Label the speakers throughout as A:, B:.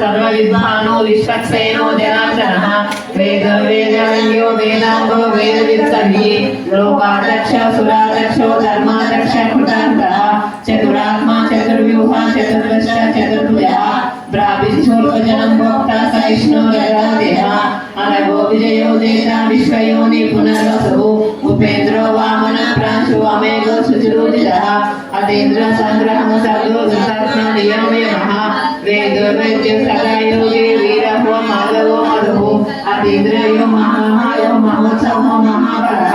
A: సర్వవిద్వానో విశ్వక్సేనో జనార్దన వేద వేదవంద్యో వేదాంగో విత్తవి లోకాదక్ష సురాదక్షో ధర్మాదక్ష కృతాంత చతురాత్మా చతుర్వ్యూహ చతుర్దశ చతుర్భుజ బ్రాహ్మిశూర్వజనం భోక్త సహిష్ణు జగాదేహ అనగో విజయో దేశ విశ్వయోని పునర్వసు ఉపేంద్రో వామన ప్రాంశు అమేగో శుచిరుజిత అతీంద్ర సంగ్రహము సర్వో దశాత్మ నియమయమః వేదో వైద్య సదాయోగి వీరహో మాధవో మధు అతీంద్రయో మహామాయో మహోత్సవో మహాబలః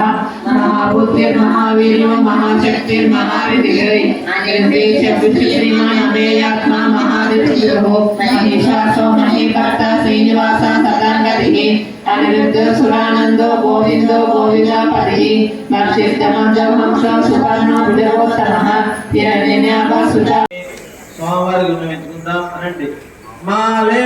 A: మహాబుద్ధిర్ మహావీర్యో మహాశక్తిర్ మహావిధిగై నిర్దేశ శ్రీమాన్ అమేయాత్మ మహాదిత్యో మహిషాసో మహీకర్త శ్రీనివాస సదాంగతి అనిరుద్ధ సురానందో గోవిందో గోవిందాపతి వర్షిష్టమంజం హంస సువర్ణో భుజగోత్తమ హిరణ్యనాభ సుధా
B: స్వామివారి గుణం ఎత్తుకుందాం అనండి మాలే.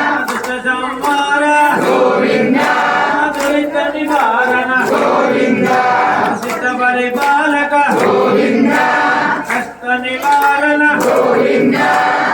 C: порівняння.